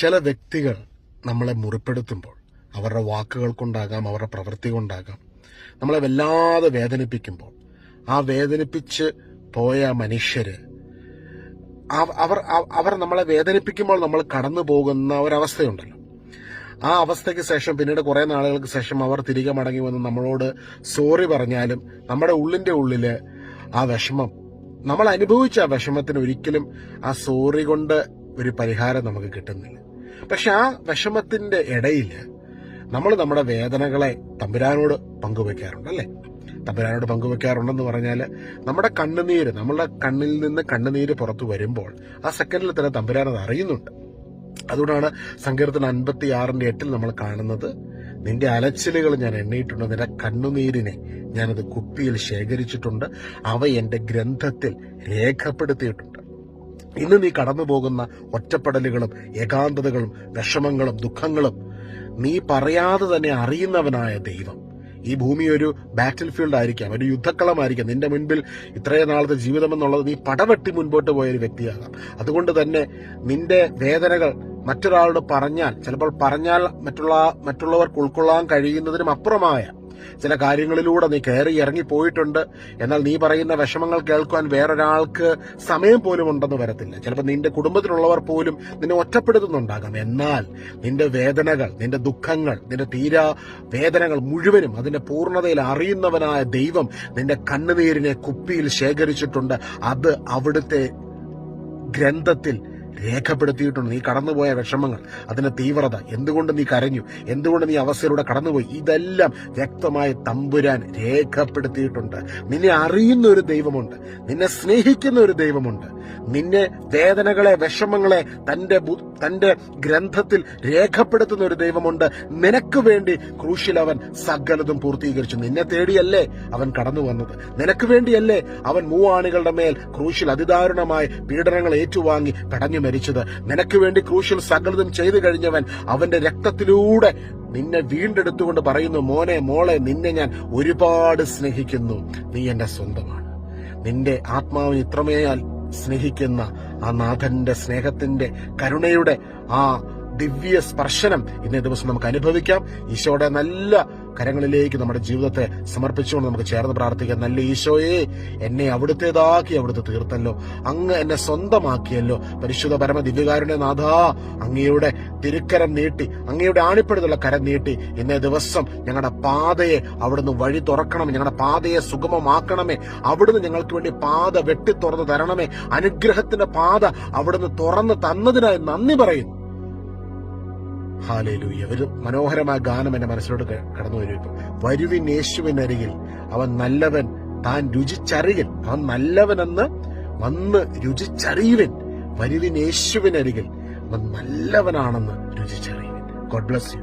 ചില വ്യക്തികൾ നമ്മളെ മുറിപ്പെടുത്തുമ്പോൾ അവരുടെ വാക്കുകൾ കൊണ്ടാകാം അവരുടെ പ്രവൃത്തി കൊണ്ടാകാം നമ്മളെ വല്ലാതെ വേദനിപ്പിക്കുമ്പോൾ ആ വേദനിപ്പിച്ച് പോയ മനുഷ്യര് അവർ അവർ നമ്മളെ വേദനിപ്പിക്കുമ്പോൾ നമ്മൾ കടന്നു പോകുന്ന ഒരവസ്ഥയുണ്ടല്ലോ. ആ അവസ്ഥയ്ക്ക് ശേഷം പിന്നീട് കുറേ നാളുകൾക്ക് ശേഷം അവർ തിരികെ മടങ്ങി വന്ന് നമ്മളോട് സോറി പറഞ്ഞാലും നമ്മുടെ ഉള്ളിന്റെ ഉള്ളിൽ ആ വിഷമം നമ്മൾ അനുഭവിച്ച ആ വിഷമത്തിന് ഒരിക്കലും ആ സോറി കൊണ്ട് ഒരു പരിഹാരം നമുക്ക് കിട്ടുന്നില്ല. പക്ഷെ ആ വിഷമത്തിന്റെ ഇടയിൽ നമ്മൾ നമ്മുടെ വേദനകളെ തമ്പുരാനോട് പങ്കുവെക്കാറുണ്ട് അല്ലേ? തമ്പുരാനോട് പങ്കുവെക്കാറുണ്ടെന്ന് പറഞ്ഞാൽ നമ്മുടെ കണ്ണുനീര് നമ്മുടെ കണ്ണിൽ നിന്ന് കണ്ണുനീര് പുറത്തു വരുമ്പോൾ ആ സെക്കൻഡിൽ തന്നെ തമ്പുരാൻ അത് അറിയുന്നുണ്ട്. അതുകൊണ്ടാണ് സങ്കീർത്തന അൻപത്തി ആറിന്റെ എട്ടിൽ നമ്മൾ കാണുന്നത് നിന്റെ അലച്ചിലുകൾ ഞാൻ എണ്ണിയിട്ടുണ്ട് നിന്റെ കണ്ണുനീരിനെ ഞാനത് കുപ്പിയിൽ ശേഖരിച്ചിട്ടുണ്ട് അവ എന്റെ ഗ്രന്ഥത്തിൽ രേഖപ്പെടുത്തിയിട്ടുണ്ട്. ഇന്ന് നീ കടന്നു പോകുന്ന ഒറ്റപ്പെടലുകളും ഏകാന്തതകളും വിഷമങ്ങളും ദുഃഖങ്ങളും നീ പറയാതെ തന്നെ അറിയുന്നവനായ ദൈവം. ഈ ഭൂമി ഒരു ബാറ്റിൽ ഫീൽഡ് ആയിരിക്കാം ഒരു യുദ്ധക്കളമായിരിക്കാം. നിന്റെ മുൻപിൽ ഇത്രയും നാളത്തെ ജീവിതം എന്നുള്ളത് നീ പടവെട്ടി മുൻപോട്ട് പോയ ഒരു വ്യക്തിയാകാം. അതുകൊണ്ട് തന്നെ നിന്റെ വേദനകൾ മറ്റൊരാളോട് പറഞ്ഞാൽ ചിലപ്പോൾ പറഞ്ഞാൽ മറ്റുള്ള മറ്റുള്ളവർക്ക് ഉൾക്കൊള്ളാൻ കഴിയുന്നതിനും അപ്പുറമായ ചില കാര്യങ്ങളിലൂടെ നീ കയറി ഇറങ്ങി പോയിട്ടുണ്ട്. എന്നാൽ നീ പറയുന്ന വിഷമങ്ങൾ കേൾക്കുവാൻ വേറൊരാൾക്ക് സമയം പോലും ഉണ്ടെന്ന് വരത്തില്ല. ചിലപ്പോൾ നിന്റെ കുടുംബത്തിലുള്ളവർ പോലും നിന്നെ ഒറ്റപ്പെടുത്തുന്നുണ്ടാകാം. എന്നാൽ നിന്റെ വേദനകൾ നിന്റെ ദുഃഖങ്ങൾ നിന്റെ തീരാ വേദനകൾ മുഴുവനും അതിന്റെ പൂർണതയിൽ അറിയുന്നവനായ ദൈവം നിന്റെ കണ്ണുനീരിനെ കുപ്പിയിൽ ശേഖരിച്ചിട്ടുണ്ട്. അത് അവിടുത്തെ ഗ്രന്ഥത്തിൽ രേഖപ്പെടുത്തിയിട്ടുണ്ട്. നീ കടന്നുപോയ വിഷമങ്ങൾ അതിന്റെ തീവ്രത എന്തുകൊണ്ട് നീ കരഞ്ഞു എന്തുകൊണ്ട് നീ അവസ്ഥയിലൂടെ കടന്നുപോയി ഇതെല്ലാം വ്യക്തമായി തമ്പുരാൻ രേഖപ്പെടുത്തിയിട്ടുണ്ട്. നിന്നെ അറിയുന്ന ഒരു ദൈവമുണ്ട് നിന്നെ സ്നേഹിക്കുന്ന ഒരു ദൈവമുണ്ട്. നിന്നെ വേദനകളെ വിഷമങ്ങളെ തന്റെ തന്റെ ഗ്രന്ഥത്തിൽ രേഖപ്പെടുത്തുന്ന ഒരു ദൈവമുണ്ട്. നിനക്ക് വേണ്ടി ക്രൂശിൽ അവൻ സകലതും പൂർത്തീകരിച്ചു. നിന്നെ തേടിയല്ലേ അവൻ കടന്നു വന്നത്? നിനക്ക് വേണ്ടിയല്ലേ അവൻ മൂവാണികളുടെ മേൽ ക്രൂശിൽ അതിദാരുണമായ പീഡനങ്ങൾ ഏറ്റുവാങ്ങി പടഞ്ഞു മരിച്ചത്. നിനക്ക് വേണ്ടി ക്രൂശിൽ സകലതും ചെയ്തു കഴിഞ്ഞവൻ അവന്റെ രക്തത്തിലൂടെ നിന്നെ വീണ്ടെടുത്തുകൊണ്ട് പറയുന്നു മോനെ മോളെ നിന്നെ ഞാൻ ഒരുപാട് സ്നേഹിക്കുന്നു. നീ എന്റെ സ്വന്തമാണ്. നിന്റെ ആത്മാവിന് ഇത്രമേയാൽ സ്നേഹിക്കുന്ന ആ നാഥന്റെ സ്നേഹത്തിന്റെ കരുണയുടെ ആ ദിവ്യ സ്പർശനം ഇന്നേ ദിവസം നമുക്ക് അനുഭവിക്കാം. ഈശോയുടെ നല്ല കരങ്ങളിലേക്ക് നമ്മുടെ ജീവിതത്തെ സമർപ്പിച്ചുകൊണ്ട് നമുക്ക് ചേർന്ന് പ്രാർത്ഥിക്കാം. നല്ല ഈശോയെ എന്നെ അവിടുത്തേതാക്കി അവിടുത്തെ തീർത്തല്ലോ. അങ്ങ് എന്നെ സ്വന്തമാക്കിയല്ലോ. പരിശുദ്ധ പരമ ദിവ്യകാരുടെ നാഥ അങ്ങയുടെ തിരുക്കരം നീട്ടി അങ്ങയുടെ ആണിപ്പെടുത്തുള്ള കരം നീട്ടി. ഇന്നേ ദിവസം ഞങ്ങളുടെ പാതയെ അവിടുന്ന് വഴി തുറക്കണമേ. ഞങ്ങളുടെ പാതയെ സുഗമമാക്കണമേ. അവിടുന്ന് ഞങ്ങൾക്ക് വേണ്ടി പാത വെട്ടി തുറന്നു തരണമേ. അനുഗ്രഹത്തിന്റെ പാത അവിടുന്ന് തുറന്ന് തന്നതിനായി നന്ദി പറയുന്നു. ഹാലേലൂയ. ഒരു മനോഹരമായ ഗാനം എന്റെ മനസ്സിലോട്ട് കടന്നു വരും ഇപ്പം. വരുവിൻ യേശുവിനരികിൽ അവൻ നല്ലവൻ താൻ രുചിച്ചറിയിൽ അവൻ നല്ലവനെന്ന് വന്ന് രുചിച്ചറിയുവൻ. വരുവിൻ യേശുവിനരികിൽ അവൻ നല്ലവനാണെന്ന് രുചിച്ചറിയുവൻ. God bless you